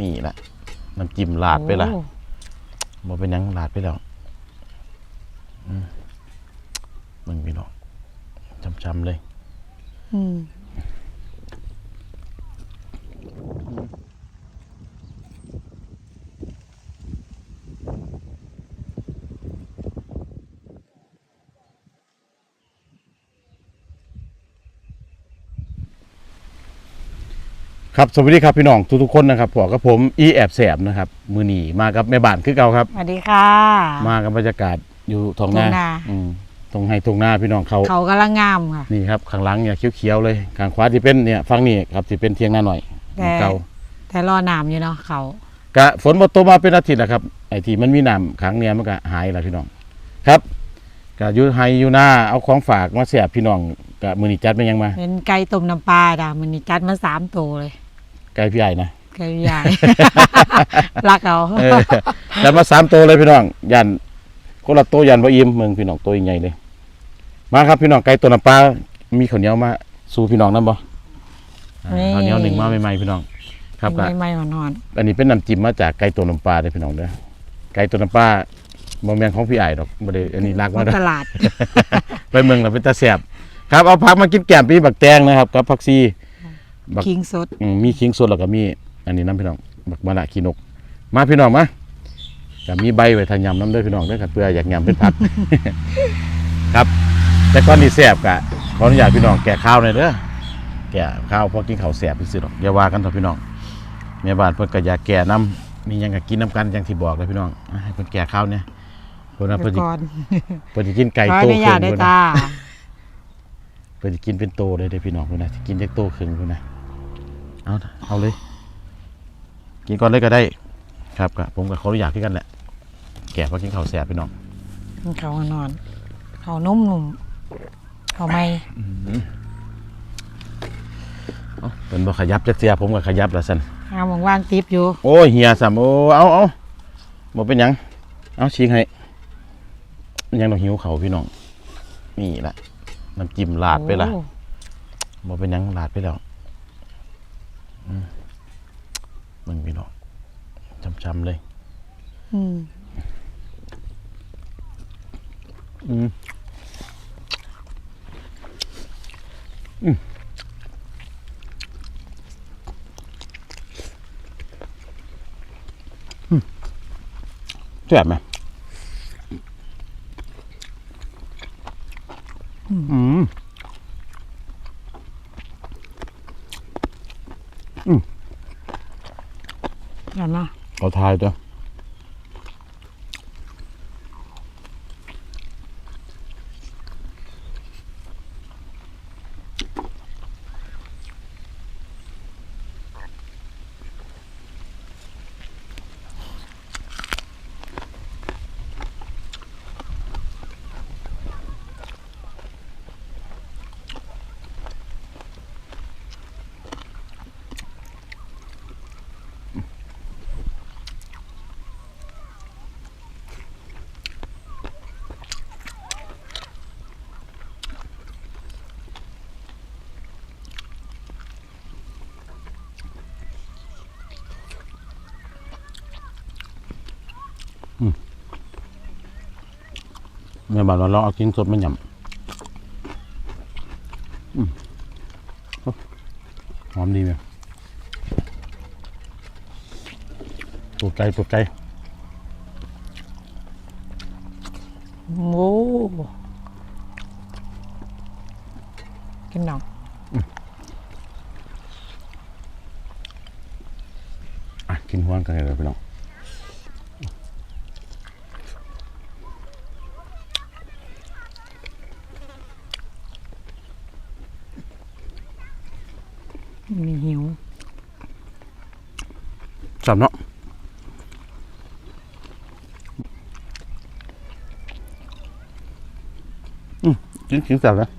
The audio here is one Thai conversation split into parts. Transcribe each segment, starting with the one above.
นี่แหละน้ำจิ้มลาดไปละโอ้บ่เป็นหยังลาดไปแล้วอืมมึงพี่น้องช้ำๆเลย อืม ครับสวัสดีครับพี่น้องทุกๆคนนะครับพวกกับผมอีแอบแสบนะครับ มือหนีมากับแม่บ้านคือเก่าครับ สวัสดีค่ะ มากับบรรยากาศอยู่ทองนาทุ่งนา อืมตรงให้ทงนาพี่น้องเขาเขากำลังงามค่ะ นี่ครับข้างหลังเนี่ยเขียวๆเลยข้างขวาที่เป็นเนี่ยฝั่งนี้ครับที่เป็นเทียงนาหน่อยแต่เก่าแต่รอน้ำอยู่เนาะเขา กะฝนบ่ตกมาเป็นอาทิตย์แล้วครับไอ้ที่มันมีน้ำขังเนี่ยมันก็หายแล้วพี่น้องครับกะอยู่ไฮอยู่หน้าเอาของฝากมาแสบพี่น้องกะมือนี้จัดเป็นหยังมา เป็นไก่ต้มน้ำปลาดามันนี่จัดมาสามตัวเลย ไก่พี่ใหญ่นะไก่ใหญ่ รักเอาเออจัดมาสามตัวเลยพี่น้องยันคนละตัวยันบ่อิ่มเมืองพี่น้องตัวใหญ่เลย มาครับพี่น้องไก่ตัวน้ำปลามีข้าวเหนียวมา สู่พี่น้องนํบ่อ่าข้าวเหนียวหนึ่งมาใหม่ๆพี่น้อง ครับก็ไม่ไม่หอนอันนี้เป็นน้ำจิ้มมาจากไก่ตัวน้ำปลาเด้อพี่น้องเด้อไก่ตัวน้ำปลาบ่แม่นของพี่ไอ้ดอกบ่ได้อันนี้ลากๆมามาเด้อตลาด ไปเมืองเราเป็นตาแสบครับเอาผักมากินแกมปีบักแตงนะครับกับผักซี บักคิงสดอืมมีขิงสดแล้วก็มี อันนี้น้ำพี่น้องบักมะละขีนก มาพี่น้องมาก็มีใบไว้ทานยำน้ำเด้อพี่น้องเด้อครับเพื่ออยากยำเป็นผัก ครับ แต่ก่อนที่แสบกะขออนุญาตพี่น้องแกะข้าวหน่อยเด้อแกะข้าวพอกินข้าวแสบพี่สิดอกอย่าว่ากันเถอะพี่น้องแม่บ้านเพิ่นก็อยากแก่น้ำมีหยังก็กินน้ำกันอย่างที่บอกเลยพี่น้องอะให้เพิ่นแก่ข้าวเนี่ยเพิ่นว่าเดี๋เพิ่ยนวสิก่อนเพิ่นสิกินไก่ขอโตอนุขึ้ญาตนได้เพิ่นตา เพิ่นสิกินเป็นโตเลยเด้อพี่น้องเพิ่นน่ะสิกินจากโตครึ่งเพิ่นน่ะ เอาเอาเลย กินก่อนเลยก็ได้ ครับก็ผมกับเขาอยากที่กันแหละ แก่พอกินข้าวแสบพี่น้องเขานอนเขานุ่มนุ่มเขาไม่เอาเป็นบ่ขยับจักเสียผมก็ขยับแล้วซั่นห้ามว่างๆติบอยู่ โอ้ยเฮียซ้ํโอ้เอาเอาบ่เป็นหยัง เอาชิงให้มันยังต้องหิวเขาวพี่น้องนี่แหละน้ำจิ้มลาดไปละโอ้บ่เป็นหยังลาดไปแล้วอื มมึงพี่น้องช้ำๆเลยอืมอืมอืมอืมแซ่บไหมอืม เดี๋ยวนะ เอาทายตัว แม่บ้านเราลองเอากินสดมาหยำอืมโอ้หอมดีไหมตูดใจตูดใจโอ้กินหนองอะกินหัวกันเลยพี่น้อง มีหิวจับเนาะอืมกินกินจับแล้ว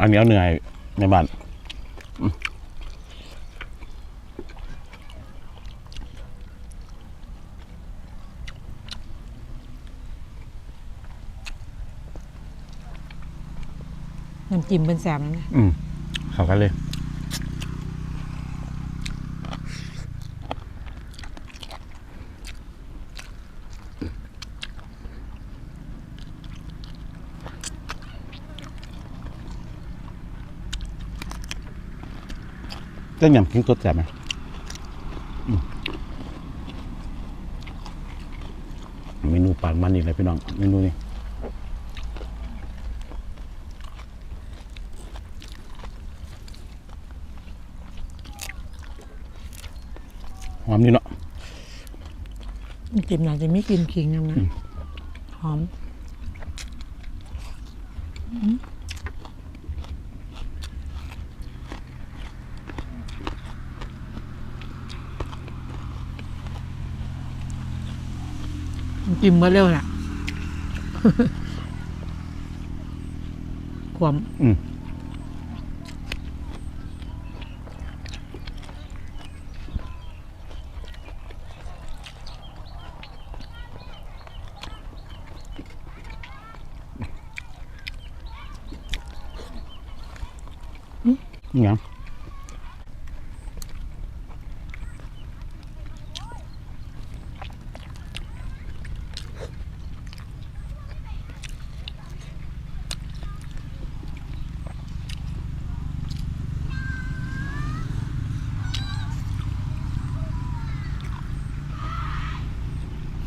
อันนี้เอาเหนื่อยในบ้านอืม น้ำ จิ้มเป็นแสบนะอืมเข้ากันเลยเจ้าหยำกิ้งตัวแสบไหมเมนูปานมันอีกเลยพี่น้องเมนูนี้ หอมนี่เนาะน้ำจิ้มน่าจะมีกลิ่นขิงนะนะหอมน้ำจิ้มมาเร็วน่ะ ความอืม นี่ไง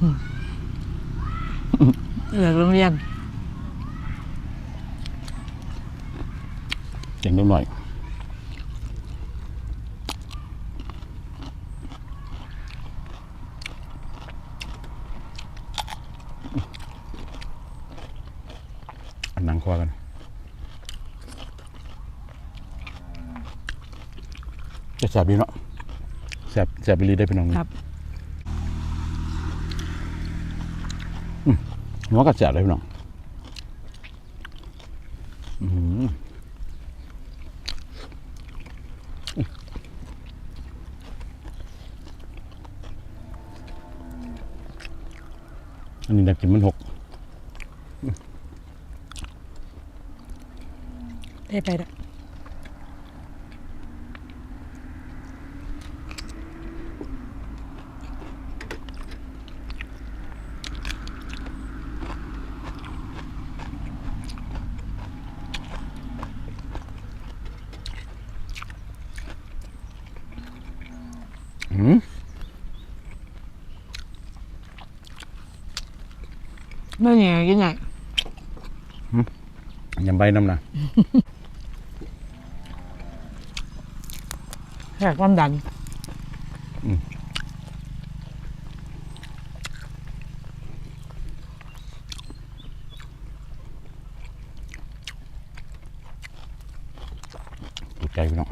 嗯เหลือโรงเรียน เจ๋งนิดหน่อย อันนังคอกัน จะ แสบดีเนาะแสบแสบไปรีได้พี่น้องครับหัวกระแสบเลยพี่น้องอืมอันนี้ดักกินมันหกได้ไปละ อืม ไม่เหนียวกินไหนยำใบน้ำนะแขกความดัน ถูกใจพี่น้อง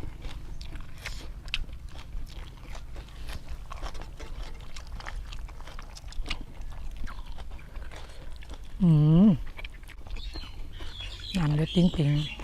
อืม น้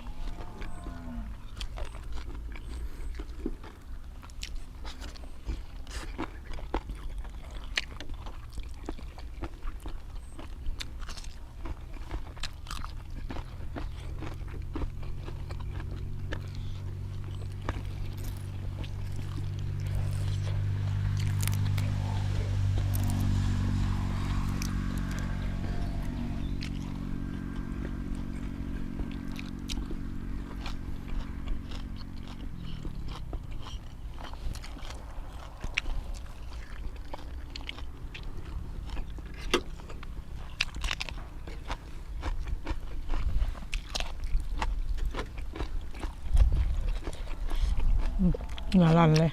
ำเลือดติ้งปิงเนื้อรันเลย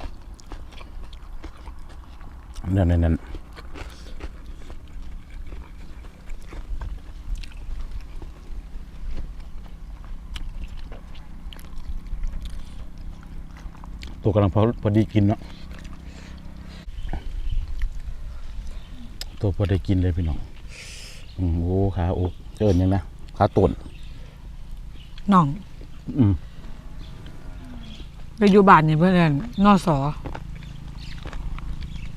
เนื้อในนั้นตัวกำลังพอพอดีกินเนาะตัวพอได้กินเลยพี่น้องอืมโอ้ขาโอ้เจิญยังนะขาตุ่นน่อง อืม ไปอยู่บ้านนี่เพื่อนนอสอ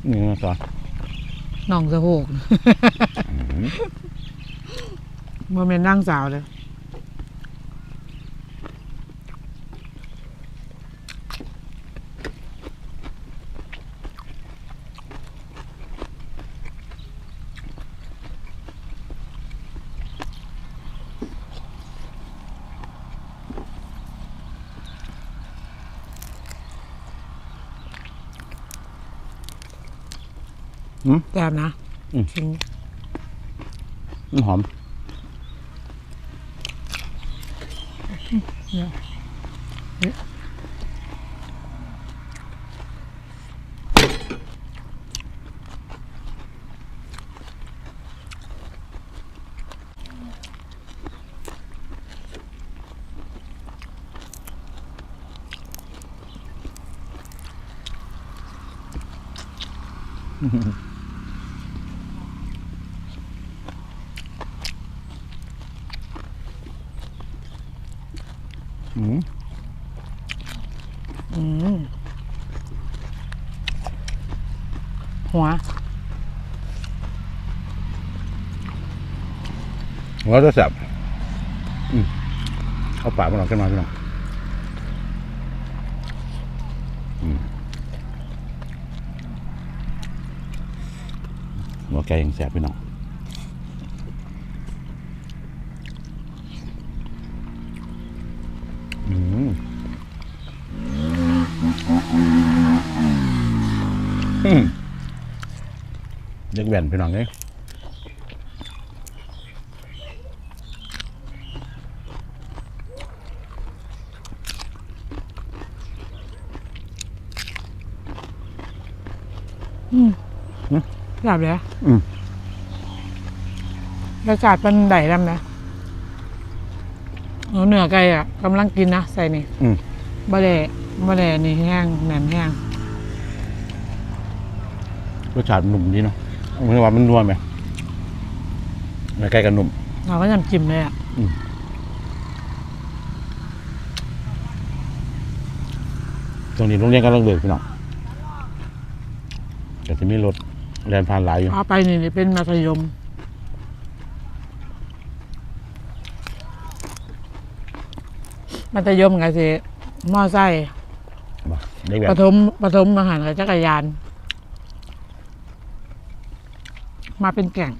นี่นะสอนน่องสะโพกอืมเมื่อเป็นนั่งสาวเลย อืมแซ่บนะอืม จริงมันหอมเนี่ยเนี่ย อืม อืมหัว หัวจะแสบอืมเอาปากมันออกกันมาพี่น้องหัวไก่ยังแสบพี่น้องอืมเด็กแว่นพี่น้องเอ้ย อืม อืมแซ่บเลยอืมรสชาติเป็นไดดำนะเอาเนื้อไก่อะกำลังกินนะใส่นี่อืม บะเล่บะเล่นี่แห้งแหนมแห้งรสชาติหนุ่มดีเนาะมันว่ามันนัวไหมแล้วใกล้กันหนุ่ม เราก็ยำจิ้มเลยอะตรงนี้โรงเรียนกำลังเบิกพี่น้องแต่จะมีรถ แลนผ่านหลายอยู่เอาไปนี่นี่เป็นมัธยม มัธยมกับสิมอไซค์บ่เด็กแบปบฐมปฐมมหาลัยจักรยาน มาเป็นแก่ง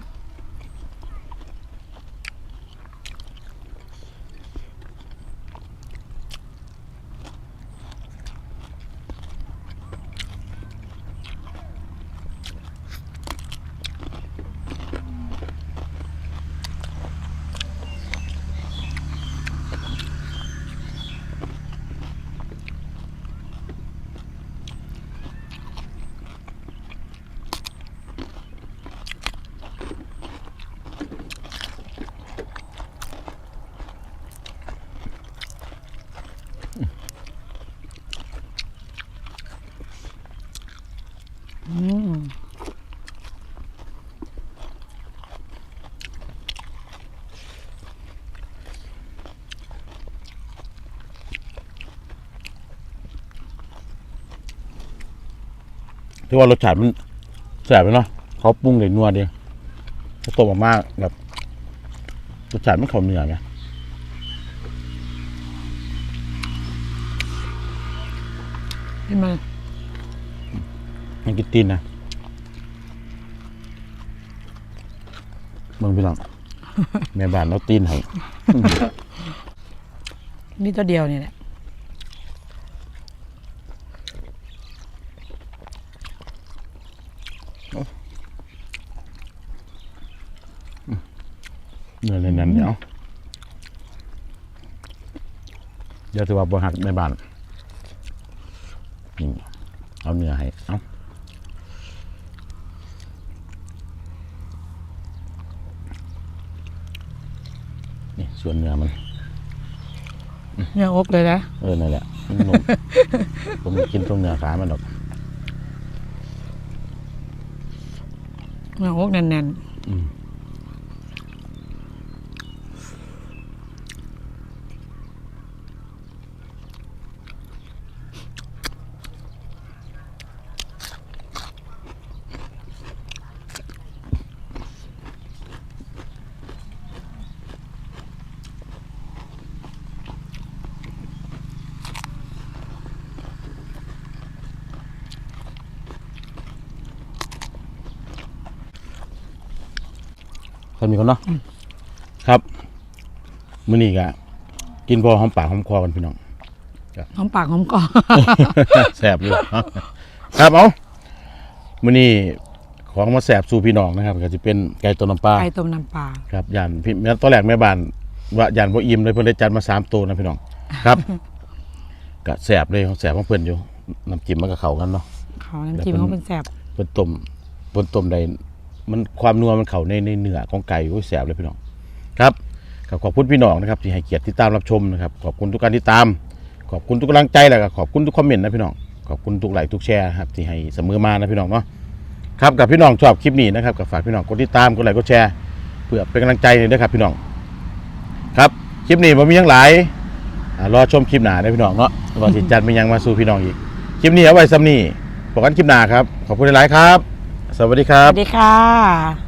อืม ที่ว่ารสชาติมันแสบเลยเนาะเขาปรุงเลยนัวดีเขาต้มออกมาแบบรสชาติมันเข้าเนื้อไงเห็นไหมมันกินตีนนะมึงพี่น้องแม่บ้านเราตีนให้นี่ตัวเดียวนี่แหละ เนื้อในนั้นเดี๋ยวเดี๋ยวถือว่าบหักในบ้านนี่เอาเนื้อให้เอานี่ส่วนเนื้อมันเนื้ออกเลยนะ เออนั่นแหละมันนุ่มผมกินตรงเนื้อขามันหรอกเนื้ออกแน่นอื คนมีคนเนาะครับมื้อนี้ก็กินพอหอมปากหอมคอกันพี่น้องๆหอมปากหอมคอแสบอยู่ครับเอามื้อนี้ของมาแสบสู่พี่น้องนะครับ ก็จะเป็นไก่ต้มน้ำปลาไก่ต้มน้ำปลาครับยานพี่ตอนแรกแม่บ้านว่ายานบ่อิ่มเลยเพิ่นได้จัดมาสามตัวนะพี่น้องครับก็แสบเลยของแสบของเพิ่นอยู่น้ำจิ้มมันก็เข้ากันเนาะเขาน้ำจิ้มแล้วเขาเพิ่นเป็นแสบเพิ่นต้มเพิ่นต้มได้ มันความนัวมันเข้าในในเนื้อของไก่โอ้ยแสบเลยพี่น้องครับก็ขอบคุณพี่น้องนะครับที่ให้เกียรติติดตามรับชมนะครับ ขอบคุณทุกการติดตาม ขอบคุณทุกกำลังใจแหล้วก็ขอบคุณทุกคอมเมนต์นะพี่น้องขอบคุณทุกไลค์ทุกแชร์ครับที่ให้เสมอมานะพี่น้องเนาะครับกับพี่น้องชอบคลิปนี้นะครับก็ฝากพี่น้องกดติดตามกดไลค์กดแชร์เพื่อเป็นกำลังใจเลยนะครับพี่น้องครับคลิปนี้ผมมีหยังหลายรอชมคลิปหน้าได้พี่น้องเนาะรอสิจัดมีหยังมาสู่พี่น้องอีกคลิปนี้เอาไว้ซ้ำนี่พบกันคลิปหน้าครับขอบคุณหลายครับ สวัสดีครับวัสดีค่ะ